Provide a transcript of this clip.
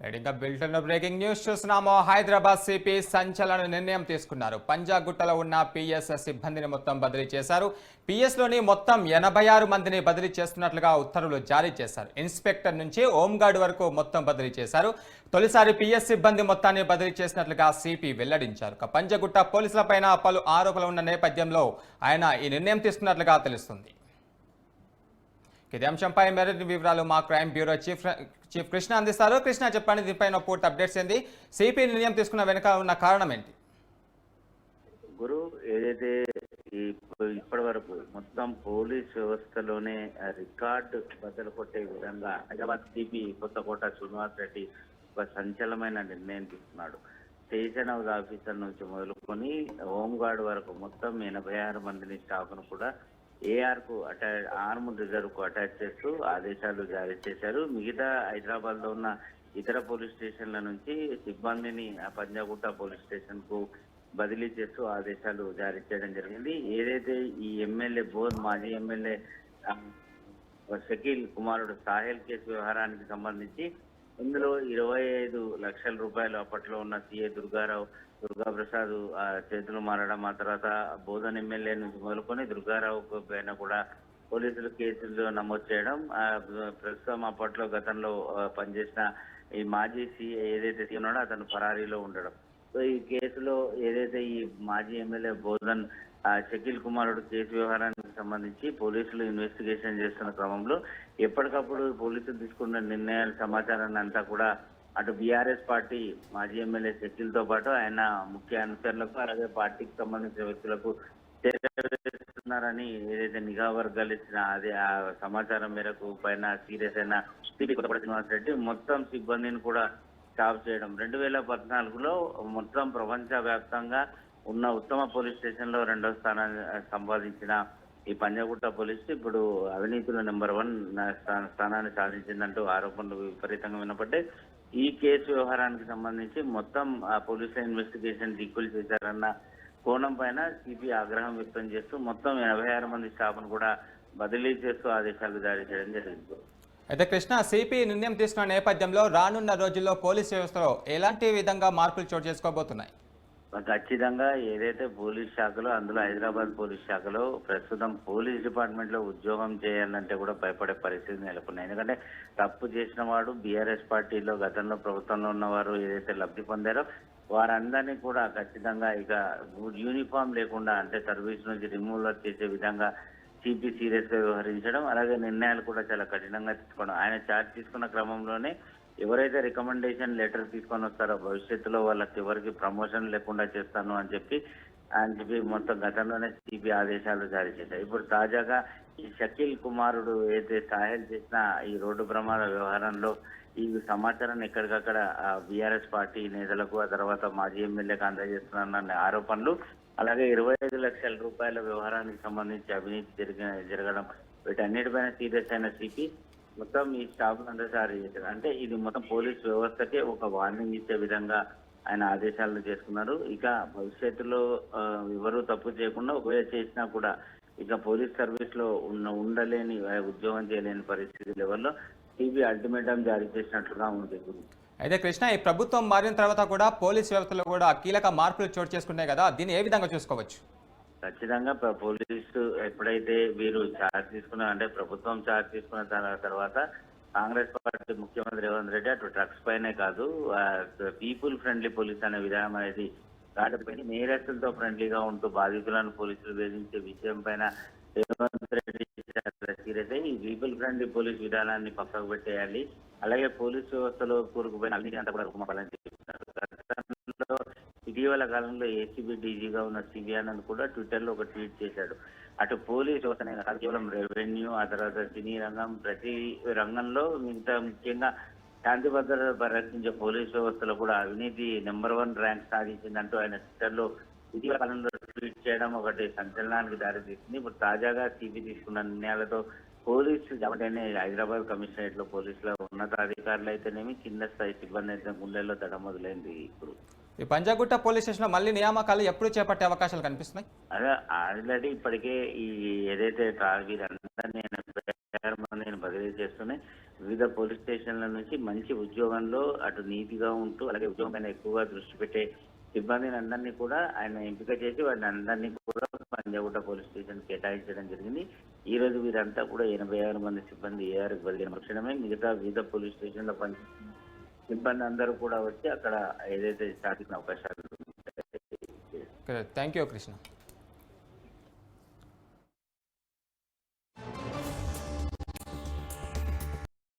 ఇంకా బిల్టన్ breaking news చూస్తున్నాము. Hyderabad CP సంచలన నిర్ణయం తీసుకున్నారు. పంజాగుట్టలో ఉన్న పిఎస్ సిబ్బందిని మొత్తం బదిలీ చేశారు. పిఎస్లోని మొత్తం ఎనభై ఆరు మందిని బదిలీ చేస్తున్నట్లుగా ఉత్తర్వులు జారీ చేశారు. ఇన్స్పెక్టర్ నుంచి హోంగార్డ్ వరకు మొత్తం బదిలీ చేశారు. తొలిసారి పిఎస్ సిబ్బంది మొత్తాన్ని బదిలీ చేసినట్లుగా సిపి వెల్లడించారు. పంజగుట్ట పోలీసులపైన పలు ఆరోపణలు ఉన్న నేపథ్యంలో ఆయన ఈ నిర్ణయం తీసుకున్నట్లుగా తెలుస్తుంది. ఇది అంశంపై మరిన్ని వివరాలు మా crime bureau chief chief Krishna అందిస్తారు. కృష్ణ చెప్పండి దీనిపైన పూర్తి అప్డేట్స్ ఏంది? సిపి నిర్ణయం తీసుకున్న వెనుక ఉన్న కారణం ఏంటి? గురు ఏదైతే ఇప్పటి వరకు మొత్తం పోలీస్ వ్యవస్థలోనే రికార్డు బద్దలు కొట్టే విధంగా హైదరాబాద్ సిపి కొత్తకోట శ్రీనివాస్ రెడ్డి ఒక సంచలనమైన నిర్ణయం తీసుకున్నాడు. స్టేషన్ హౌస్ ఆఫీసర్ నుంచి మొదలుకొని హోంగార్డ్ వరకు మొత్తం ఎనభై ఆరు మందిని స్టాఫ్ను కూడా ఏఆర్కు అటాచ్ ఆర్మ్ రిజర్వ్కు అటాచ్ చేస్తూ ఆదేశాలు జారీ చేశారు. మిగతా హైదరాబాద్లో ఉన్న ఇతర పోలీస్ స్టేషన్ల నుంచి సిబ్బందిని ఆ పంజాగుట్ట పోలీస్ స్టేషన్కు బదిలీ చేస్తూ ఆదేశాలు జారీ చేయడం జరిగింది. ఏదైతే ఈ ఎమ్మెల్యే బోర్ మాజీ ఎమ్మెల్యే షకీల్ కుమారుడు సాహెల్ కేసు వ్యవహారానికి సంబంధించి ఇందులో ఇరవై ఐదు లక్షల రూపాయలు అప్పట్లో ఉన్న సిఏ దుర్గారావు దుర్గాప్రసాద్ చేతులు మారడం ఆ తర్వాత బోధన్ ఎమ్మెల్యే నుంచి మొదలుకొని దుర్గారావు పైన కూడా పోలీసులు కేసులు నమోదు చేయడం ప్రస్తుతం అప్పట్లో గతంలో పనిచేసిన ఈ మాజీ సీఏ ఏదైతే సీఏ ఉన్నాడో అతను ఫరారీలో ఉండడం. సో ఈ కేసులో ఏదైతే ఈ మాజీ ఎమ్మెల్యే బోధన్ షకీల్ కుమారుడు కేసు వ్యవహారానికి సంబంధించి పోలీసులు ఇన్వెస్టిగేషన్ చేస్తున్న క్రమంలో ఎప్పటికప్పుడు పోలీసులు తీసుకున్న నిర్ణయాల సమాచారాన్ని అంతా కూడా అటు బీఆర్ఎస్ పార్టీ మాజీ ఎమ్మెల్యే శక్తులతో పాటు ఆయన ముఖ్య అనుచరులకు అలాగే పార్టీకి సంబంధించిన వ్యక్తులకు చేస్తున్నారని ఏదైతే నిఘా వర్గాలు ఇచ్చిన అదే ఆ సమాచారం మేరకు పైన సీరియస్ అయిన సిపి కొత్తపల్లి శ్రీనివాస్ రెడ్డి మొత్తం సిబ్బందిని కూడా స్టాప్ చేయడం. రెండు వేల పద్నాలుగులో మొత్తం ప్రపంచ వ్యాప్తంగా ఉన్న ఉత్తమ పోలీస్ స్టేషన్లో రెండో స్థానాన్ని సంపాదించిన ఈ పంజాగుట్ట పోలీస్ ఇప్పుడు అవినీతిలో నెంబర్ వన్ స్థా- స్థానాన్ని సాధించిందంటూ ఆరోపణలు విపరీతంగా వినపడ్డాయి. ఈ కేసు వ్యవహారానికి సంబంధించి మొత్తం ఆ పోలీసుల ఇన్వెస్టిగేషన్ దిక్కులు చేశారన్న కోణం పైన సిపి ఆగ్రహం వ్యక్తం చేస్తూ మొత్తం ఎనభై ఆరు మంది స్టాఫ్ను కూడా బదిలీ చేస్తూ ఆదేశాలు జారీ చేయడం జరిగింది. అయితే కృష్ణ సిపి నిర్ణయం తీసుకున్న నేపథ్యంలో రానున్న రోజుల్లో పోలీస్ వ్యవస్థలో ఎలాంటి విధంగా మార్పులు చోటు చేసుకోబోతున్నాయి? ఖచ్చితంగా ఏదైతే పోలీస్ శాఖలో అందులో హైదరాబాద్ పోలీస్ శాఖలో ప్రస్తుతం పోలీస్ డిపార్ట్మెంట్లో ఉద్యోగం చేయాలంటే కూడా భయపడే పరిస్థితి నెలకొన్నాయి. ఎందుకంటే తప్పు చేసిన వాడు బీఆర్ఎస్ పార్టీలో గతంలో ప్రభుత్వంలో ఉన్నవారు ఏదైతే లబ్ధి పొందారో వారందరినీ కూడా ఖచ్చితంగా ఇక యూనిఫామ్ లేకుండా అంటే సర్వీస్ నుంచి రిమూవల్ చేసే విధంగా సిపి సీరియస్గా వ్యవహరించడం అలాగే నిర్ణయాలు కూడా చాలా కఠినంగా తీసుకోవడం. ఆయన చార్జ్ తీసుకున్న క్రమంలోనే ఎవరైతే రికమెండేషన్ లెటర్ తీసుకొని వస్తారో భవిష్యత్తులో వాళ్ళకి ఎవరికి ప్రమోషన్ లేకుండా చేస్తాను అని చెప్పి అని చెప్పి మొత్తం గతంలోనే సిపి ఆదేశాలు జారీ చేశారు. ఇప్పుడు తాజాగా ఈ షకీల్ కుమారుడు ఏదైతే సాహెల్ చేసిన ఈ రోడ్డు ప్రమాద వ్యవహారంలో ఈ సమాచారాన్ని ఎక్కడికక్కడ బీఆర్ఎస్ పార్టీ నేతలకు ఆ తర్వాత మాజీ ఎమ్మెల్యేకు అందజేస్తున్నారన్న ఆరోపణలు అలాగే ఇరవై ఐదు లక్షల రూపాయల వ్యవహారానికి సంబంధించి అవినీతి జరిగిన జరగడం వీటన్నిటిపైన సీరియస్ అయిన సిపి మొత్తం ఈ స్టాఫ్ అంతా జారీ చేశారు అంటే ఇది మొత్తం పోలీస్ వ్యవస్థకే ఒక వార్నింగ్ ఇచ్చే విధంగా ఆయన ఆదేశాలను చేసుకున్నారు. ఇక భవిష్యత్తులో ఎవరు తప్పు చేయకుండా ఒకవేళ చేసినా కూడా ఇక పోలీస్ సర్వీస్లో ఉన్న ఉండలేని ఉద్యోగం చేయలేని పరిస్థితి లెవెల్లో టీవీ అల్టిమేటం జారీ చేసినట్లుగా ఉంది. అయితే కృష్ణ ఈ ప్రభుత్వం మారిన తర్వాత కూడా పోలీస్ వ్యవస్థలో కూడా కీలక మార్పులు చోటు చేసుకున్నాయి కదా. దీన్ని ఏ విధంగా చూసుకోవచ్చు? ఖచ్చితంగా పోలీసు ఎప్పుడైతే వీరు ఛార్జ్ తీసుకున్న అంటే ప్రభుత్వం ఛార్జ్ తీసుకున్న దాని తర్వాత కాంగ్రెస్ పార్టీ ముఖ్యమంత్రి రేవంత్ రెడ్డి అటు డ్రగ్స్ పైనే కాదు పీపుల్ ఫ్రెండ్లీ పోలీస్ అనే విధానం అనేది దాటిపోయి నేరస్తులతో ఫ్రెండ్లీగా ఉంటూ బాధితులను పోలీసులు వేధించే విషయం పైన రేవంత్ రెడ్డి తీరైతే ఈ పీపుల్ ఫ్రెండ్లీ పోలీస్ విధానాన్ని పక్కకు పెట్టేయాలి. అలాగే పోలీస్ వ్యవస్థలో కూరుకుపోయిన అన్ని అంతా కూడా రుకుమాపాలని చెప్తున్నారు ఇటీవల కాలంలో ఏసీబీ డీజీగా ఉన్న సివి ఆనంద్ కూడా ట్విట్టర్లో ఒక ట్వీట్ చేశాడు. అటు పోలీస్ వ్యవస్థనే కాదు కేవలం రెవెన్యూ ఆ తర్వాత సినీ రంగం ప్రతి రంగంలో ఇంత ముఖ్యంగా శాంతి భద్రత పరిరక్షించే పోలీస్ వ్యవస్థలో కూడా అవినీతి నెంబర్ వన్ ర్యాంక్ సాధించిందంటూ ఆయన ట్విట్టర్లో ఇటీవల కాలంలో ట్వీట్ చేయడం ఒకటి సంచలనానికి దారితీసింది. ఇప్పుడు తాజాగా సిబి తీసుకున్న నిర్ణయాలతో పోలీసు అంటే హైదరాబాద్ కమిషనరేట్లో పోలీసుల ఉన్నతాధికారులు అయితేనేమి కింద స్థాయి సిబ్బంది అయితే గుండెల్లో దడ మొదలైంది ఇప్పుడు. ఈ పంజాగుట్ట పోలీస్ స్టేషన్లో మళ్ళీ నియామకాలు ఎప్పుడు చేపట్టే అవకాశాలు కనిపిస్తున్నాయి? అదే ఆల్రెడీ ఇప్పటికే ఈ ఏదైతే ట్రా- వీరందరినీ నేను బదిలీ చేస్తున్నాయి వివిధ పోలీస్ స్టేషన్ల నుంచి మంచి ఉద్యోగంలో అటు నీతిగా ఉంటూ అలాగే ఉద్యోగం పైన ఎక్కువగా దృష్టి పెట్టే సిబ్బందిని అందరినీ కూడా ఆయన ఎంపిక చేసి వారిని అందరినీ కూడా పంజాగుట్ట పోలీస్ స్టేషన్ కేటాయించడం జరిగింది. ఈ రోజు వీరంతా కూడా ఎనభై ఆరు మంది సిబ్బంది ఏఆర్ బదిలీ క్షణమే మిగతా వివిధ పోలీస్ స్టేషన్లో పని సిబ్బంది అందరూ కూడా వచ్చి అక్కడ ఏదైతే స్టార్టింగ్ అవకాశాలు థ్యాంక్ యూ కృష్ణ